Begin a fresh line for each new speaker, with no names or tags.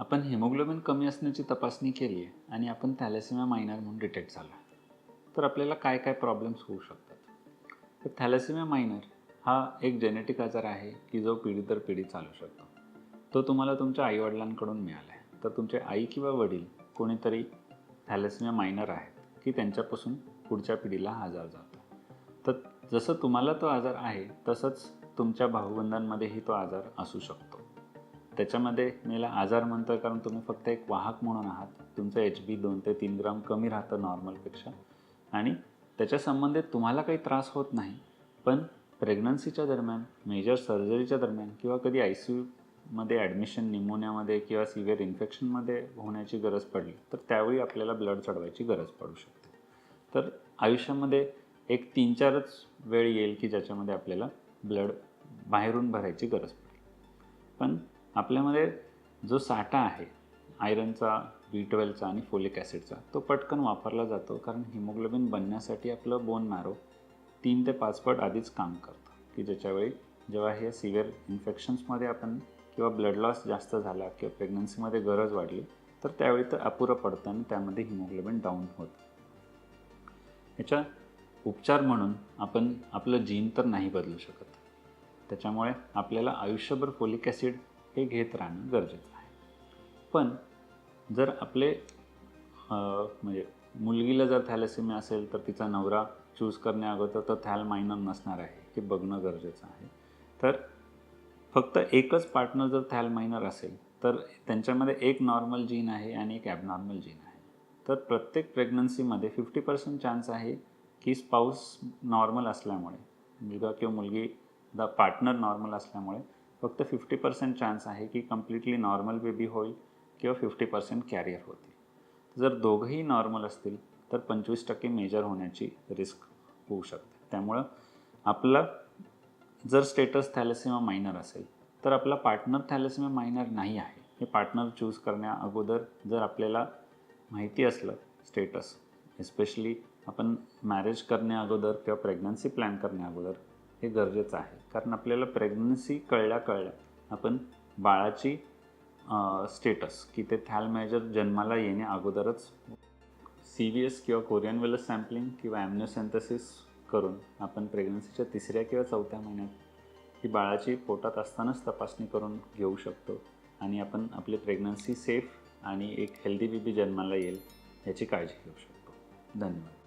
आपण हिमोग्लोबिन कमी असण्याची तपासणी केली आहे आणि आपण थॅलेसिमिया मायनर म्हणून डिटेक्ट झाला तर आपल्याला काय काय प्रॉब्लेम्स होऊ शकतात? तर थॅलेसिमिया मायनर हा एक जेनेटिक आजार आहे की जो पिढी दर पिढी चालू शकतो. तो तुम्हाला तुमच्या आईवडिलांकडून मिळाला आहे तर तुमचे आई किंवा वडील कोणीतरी थॅलेसिमिया मायनर आहेत की त्यांच्यापासून पुढच्या पिढीला हा आजार जातो. तर जसं तुम्हाला तो आजार आहे तसंच तुमच्या भाऊबंधांमध्येही तो आजार असू शकतो. त्याच्यामध्ये मेला आजार म्हणतो कारण तुम्ही फक्त एक वाहक म्हणून आहात. तुमचं एच बी दोन ते तीन ग्राम कमी राहतं नॉर्मलपेक्षा आणि त्याच्या संबंधित तुम्हाला काही त्रास होत नाही पण प्रेग्नन्सीच्या दरम्यान मेजर सर्जरीच्या दरम्यान किंवा कधी आय सी यूमध्ये ॲडमिशन निमोनियामध्ये किंवा सिव्हिअर इन्फेक्शनमध्ये होण्याची गरज पडली तर त्यावेळी आपल्याला ब्लड चढवायची गरज पडू शकते. तर आयुष्यामध्ये एक तीन चारच वेळ येईल की ज्याच्यामध्ये आपल्याला ब्लड बाहेरून भरायची गरज पडेल. पण आपल्यामध्ये जो साठा आहे आयरनचा बी ट्वेल्वचा आणि फोलिक ॲसिडचा तो पटकन वापरला जातो कारण हिमोग्लोबिन बनण्यासाठी आपलं बोन मॅरो तीन ते पाच पट आधीच काम करतं. की ज्याच्यावेळी जेव्हा हे सिव्हिअर इन्फेक्शन्समध्ये आपण किंवा ब्लड लॉस जास्त झाला किंवा प्रेग्नन्सीमध्ये गरज वाढली तर त्यावेळी तर अपुरं पडतं आणि त्यामध्ये हिमोग्लोबिन डाऊन होतं. ह्याच्या उपचार म्हणून आपण आपलं जीन तर नाही बदलू शकत. त्याच्यामुळे आपल्याला आयुष्यभर फोलिक ॲसिड हे घेत राहणं गरजेचं आहे. पण जर आपले म्हणजे मुलगीला जर थॅलेसेमिया असेल तर तिचा नवरा चूज करण्याअगोदर तर थॅल मायनर नसणार आहे हे बघणं गरजेचं आहे. तर फक्त एकच पार्टनर जर थॅल मायनर असेल तर त्यांच्यामध्ये एक नॉर्मल जीन आहे आणि एक ॲबनॉर्मल जीन आहे. तर प्रत्येक प्रेग्नन्सीमध्ये फिफ्टी पर्सेंट चान्स आहे की स्पाऊस नॉर्मल असल्यामुळे मुलगा किंवा मुलगी द पार्टनर नॉर्मल असल्यामुळे फक्त फिफ्टी पर्सेंट चान्स आहे की कम्प्लिटली नॉर्मल बेबी होईल किंवा फिफ्टी पर्सेंट कॅरियर होतील. जर दोघंही नॉर्मल असतील तर पंचवीस टक्के मेजर होण्याची रिस्क होऊ शकते. त्यामुळं आपला जर स्टेटस थॅलेसिमा मायनर असेल तर आपला पार्टनर थॅलेसिमा मायनर नाही आहे. हे पार्टनर चूज करण्या अगोदर जर आपल्याला माहिती असलं स्टेटस एस्पेशली आपण मॅरेज करण्या अगोदर किंवा प्रेग्नन्सी प्लॅन करण्या अगोदर हे गरजेचं आहे. कारण आपल्याला प्रेग्नन्सी कळल्या कळल्या आपण बाळाची स्टेटस की ते थॅल जन्माला येणे अगोदरच सी व्ही एस किंवा कोरियन वेलस सॅम्पलिंग किंवा ॲम्निओसेंथसिस करून आपण प्रेग्नन्सीच्या तिसऱ्या किंवा चौथ्या महिन्यात ही बाळाची पोटात असतानाच तपासणी करून घेऊ शकतो आणि आपण आपली प्रेग्नन्सी सेफ आणि एक हेल्दी बेबी जन्माला येईल याची काळजी घेऊ शकतो. धन्यवाद.